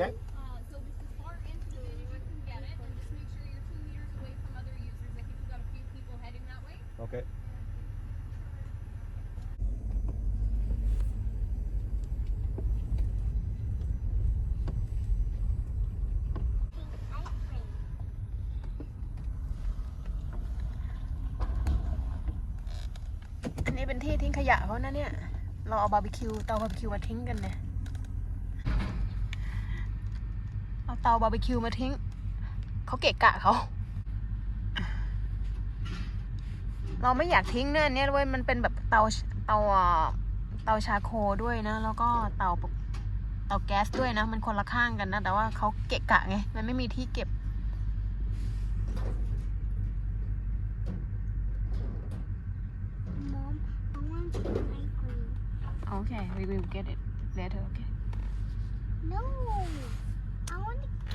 Okay. Uh, so if it's far into the venue, I can get it, and just make sure you're two meters away from other users. I think we've got a few people heading that way. Okay. ice cream. อันนี้เป็นที่ทิ้งขยะเขานะเนี่ย เราเอาบาร์บีคิวเตาบาร์บีคิวมาทิ้งกันเนี่ย เอาเตาบาร์บีคิวมาทิ้ง เขาเกะกะเขา เราไม่อยากทิ้งเนี่ยอันเนี่ยเว้ยมันเป็นแบบเตาเตาเอ่อเตาชาโคด้วยนะ แล้วก็เตาปกเตาแก๊สด้วยนะ มันคนละข้างกันนะ แต่ว่าเขาเกะกะไง มันไม่มีที่เก็บ Mom, I want ice cream. โอเค we will get it later okay No, I want to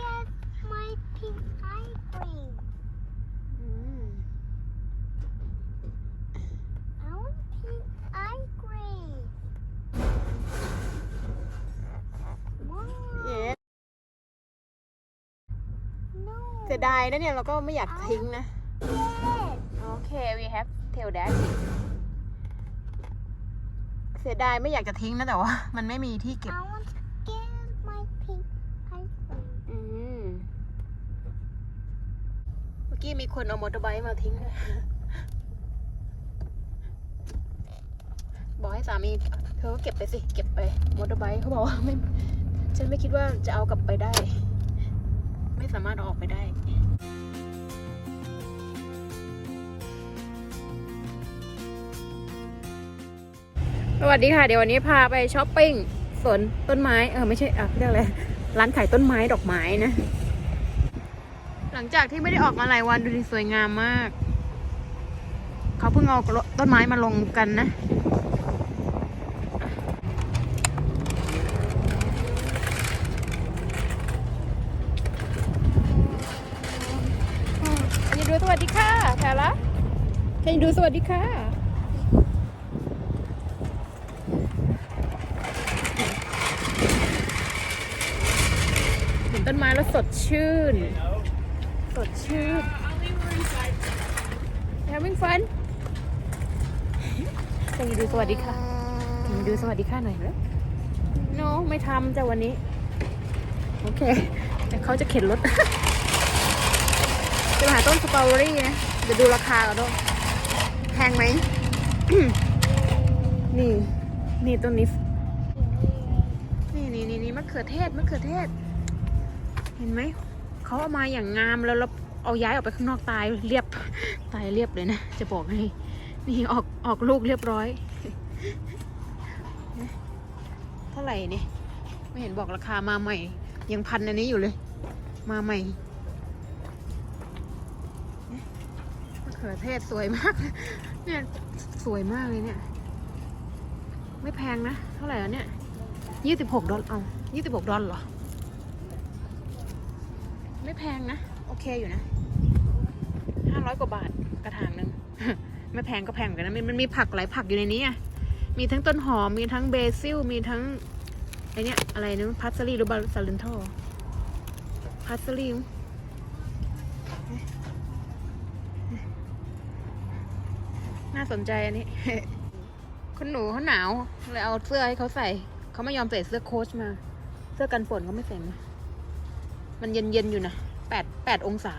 get my pink ice cream. อืม I want pink ice cream. Mom, เย้ no. เสียดายนะเนี่ยเราก็ไม่อยากทิ้งนะ Yes. โอเค we have tell that เสียดายไม่อยากจะทิ้งนะแต่ว่า มันไม่มีที่เก็บ I want to get my pink ice cream. อืม เมื่อ กี้มีคนเอามอเตอร์ไบค์มาทิ้งด้วยบอกให้สามีเธอก็เก็บไปสิ เก็บไปมอเตอร์ไบค์เขาบอกว่าไม่ ฉันไม่คิดว่าจะเอากลับไปได้ ไม่สามารถเอาออกไปได้สวัสดีค่ะ เดี๋ยววันนี้พาไปช้อปปิ้งสวนต้นไม้ เออ ไม่ใช่อะเรียกอะไร ร้านขายต้นไม้ดอกไม้นะ หลังจากที่ไม่ได้ออกมาหลายวันดูดิสวยงามมาก เขาเพิ่งเอาต้นไม้มาลงกันนะ Can you do สวัสดีค่ะแพรละ Can you do สวัสดีค่ะเห็นต้นไม้แล้วสดชื่น สดชื่น having fun จะมีดูสวัสดีค่ะจะมีดูสวัสดีค่ะหน่อยเหรอ no ไม่ทำจ้ะวันนี้ โอเค แต่เขาจะเข็นรถ จะหาต้นสตรอเบอรี่นะเดี๋ยวดูราคาก่อนด้วยแพงไหม นี่ นี่ต้นนี้ นี่นี่นี่นี่มะเขือเทศมะเขือเทศ เห็นไหม เขาเอามาอย่างงามแล้วเราเอาย้ายออกไปข้างนอกตายเรียบตายเรียบเลยนะ จะบอกให้ นี่ออกออกลูกเรียบร้อย เท่าไหร่เนี่ยไม่เห็นบอกราคามาใหม่ ยังพันอันนี้อยู่เลย มาใหม่มะเขือเทศสวยมาก เนี่ยสวยมากเลยเนี่ย ไม่แพงนะ เท่าไหร่แล้วเนี่ยยี่สิบหกดอลเอายี่สิบหกดอลเหรอ ไม่แพงนะ โอเคอยู่นะห้าร้อยกว่าบาทกระถางหนึ่งไม่แพงก็แพงเหมือนกันนะมันมีผักหลายผักอยู่ในนี้อะมีทั้งต้นหอม มีทั้งเบซิล มีทั้งไอเนี้ยอะไรนะพัสลีหรือบาซาเลนโทพัสลีน่าสนใจอันนี้คุณหนูเขาหนาวเลยเอาเสื้อให้เขาใส่ เขาไม่ยอมใส่เสื้อโค้ชมา เสื้อกันฝนเขาไม่ใส่มา มันเย็นๆอยู่นะแปดแปดองศา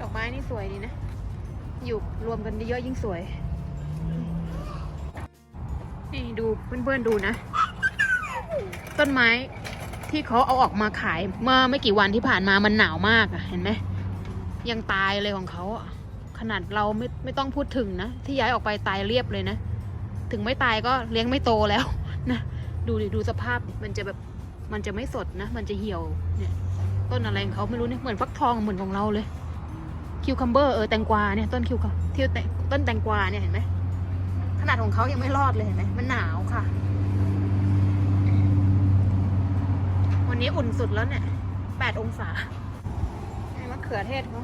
ดอกไม้นี่สวยดีนะ อยู่รวมกันเยอะยิ่งสวย นี่ดูเพื่อนๆดูนะ ต้นไม้ที่เขาเอาออกมาขายเมื่อไม่กี่วันที่ผ่านมามันหนาวมากอะเห็นไหมยังตายเลยของเขาอะขนาดเราไม่ไม่ต้องพูดถึงนะ ที่ย้ายออกไปตายเรียบเลยนะ ถึงไม่ตายก็เลี้ยงไม่โตแล้วนะดูดิดูสภาพมันจะแบบมันจะไม่สดนะ มันจะเหี่ยวเนี่ยต้นอะไรของเขาไม่รู้เนี่ยเหมือนฟักทองเหมือนของเราเลยคิวคัมเบอร์เออแตงกวาเนี่ยต้นคิวคัมที่แตต้นแตงกวาเนี่ยเห็นไหมขนาดของเขายังไม่รอดเลยเห็นไหมมันหนาวค่ะ วันนี้อุ่นสุดแล้วเนี่ยแปดองศาไอ้มะเขือเทศเขา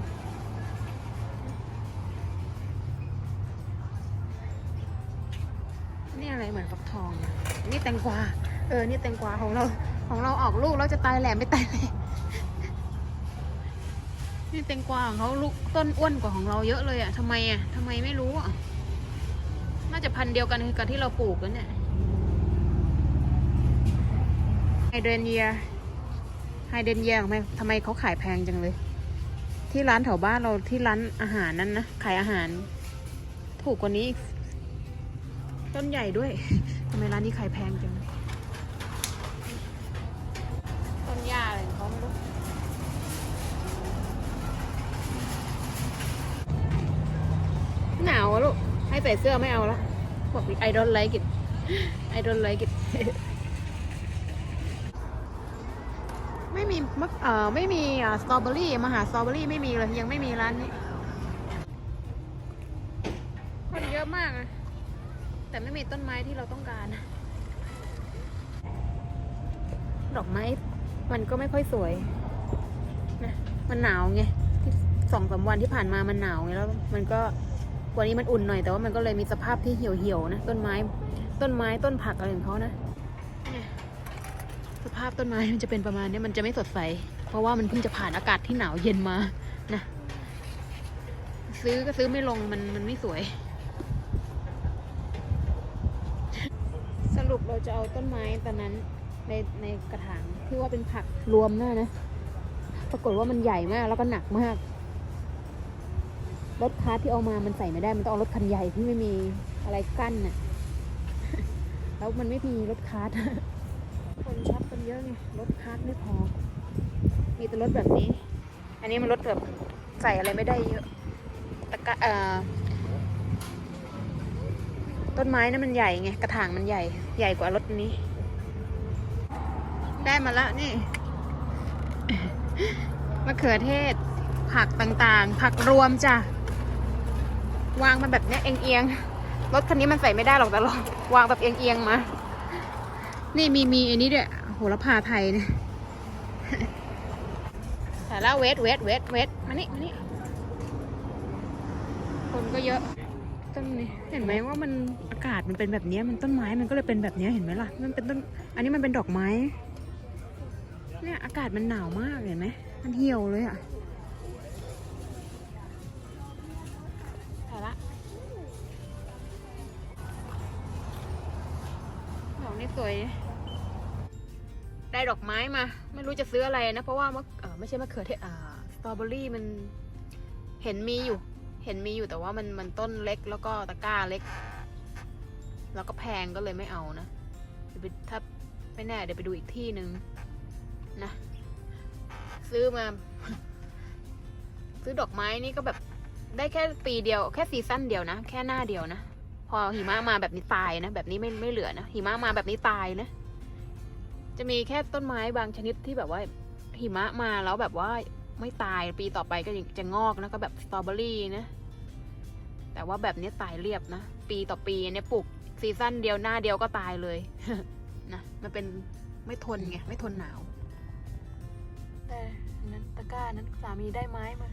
อะไรเหมือนฟักทองอะนี่แตงกวา เออ นี่แตงกวาของเรา ของเราออกลูกแล้วจะตายแหลมไม่ตายเลยนี่แตงกวาของเขาลูกต้นอ้วนกว่าของเราเยอะเลยอะทำไมอะทำไมไม่รู้อะน่าจะพันธุ์เดียวกันกับที่เราปลูกกันเนี่ยไฮเดรนเยียไฮเดรนเยียทำไมทำไมเขาขายแพงจังเลย ที่ร้านแถวบ้านเราที่ร้านอาหารนั้นนะขายอาหาร ถูกกว่านี้อีก ต้นใหญ่ด้วยทำไมร้านนี้ขายแพงจัง ต้นหญ้าอะไรของเขาไม่รู้หนาวอะลูก ให้ใส่เสื้อไม่เอาละบอก I don't like it I don't like it ไม่มีมะเอ่อไม่มีอ่าสตรอเบอรี่มาหาสตรอเบอรี่ไม่มีเลยยังไม่มีร้านนี้คนเยอะมากอะ แต่ไม่มีต้นไม้ที่เราต้องการ ดอกไม้ มันก็ไม่ค่อยสวยนะมันหนาวไงที่สองสามวันที่ผ่านมามันหนาวไงแล้ว มันก็วันนี้มันอุ่นหน่อยแต่ว่ามันก็เลยมีสภาพที่เหี่ยวเหี่ยวๆนะต้นไม้ ต้นไม้ต้นผักอะไรของเขานะเนี่ยสภาพต้นไม้มันจะเป็นประมาณเนี้ยมันจะไม่สดใส เพราะว่ามันเพิ่งจะผ่านอากาศที่หนาวเย็นมานะซื้อก็ซื้อไม่ลงมันมันไม่สวย สรุปเราจะเอาต้นไม้ตอนนั้นในในกระถางที่ว่าเป็นผักรวมน่ะนะ ปรากฏว่ามันใหญ่มากแล้วก็หนักมาก รถคาร์ทที่เอามามันใส่ไม่ได้ มันต้องเอารถคันใหญ่ที่ไม่มีอะไรกั้นน่ะ แล้วมันไม่มีรถคาร์ทคนช็อปกันเยอะไง รถคาร์ทไม่พอ มีแต่รถแบบนี้ อันนี้มันรถแบบใส่อะไรไม่ได้เยอะตะกะเอ่อ ต้นไม้นั้นมันใหญ่ไง กระถางมันใหญ่ ใหญ่กว่ารถนี้ ได้มาแล้วนี่มะเขือเทศ ผักต่างๆ ผักรวมจ้ะ วางมาแบบนี้เอียงๆ รถคันนี้มันใส่ไม่ได้หรอกแต่เราวางแบบเอียงๆมา นี่มีมีอันนี้ด้วยโหระพาไทยเนี่ยแต่ละเวทเวทเวทเวทมานี่มานี่คนก็เยอะ ต้นนี้เห็นไหมว่ามันอากาศมันเป็นแบบนี้มันต้นไม้มันก็เลยเป็นแบบนี้เห็นไหมล่ะ มันเป็นต้น อันนี้มันเป็นดอกไม้ เนี่ยอากาศมันหนาวมากเห็นไหมมันเหี่ยวเลยอะแต่ละดอกนี่สวย ได้ดอกไม้มา ไม่รู้จะซื้ออะไรนะ เพราะว่ามะเอไม่ใช่มะเขือเทศสตรอเบอรี่มันเห็นมีอยู่ เห็นมีอยู่แต่ว่ามันมันต้นเล็กแล้วก็ตะกร้าเล็ก แล้วก็แพงก็เลยไม่เอานะเดี๋ยวไปถ้าไม่แน่เดี๋ยวไปดูอีกที่หนึ่งนะ ซื้อมา ซื้อดอกไม้นี่ก็แบบได้แค่ปีเดียว แค่ซีซั่นเดียวนะ แค่หน้าเดียวนะ พอหิมะมาแบบนี้ตายนะ แบบนี้ไม่ไม่เหลือนะ หิมะมาแบบนี้ตายนะ จะมีแค่ต้นไม้บางชนิดที่แบบว่า หิมะมาแล้วแบบว่าไม่ตายปีต่อไปก็ยังจะงอกนะก็แบบสตรอเบอรี่นะ แต่ว่าแบบนี้ตายเรียบนะ ปีต่อปีเนี่ยปลูกซีซั่นเดียวหน้าเดียวก็ตายเลยนะมันเป็นไม่ทนไง ไม่ทนหนาว แต่นนั้นตะกร้านั้นสามีได้ไม้มา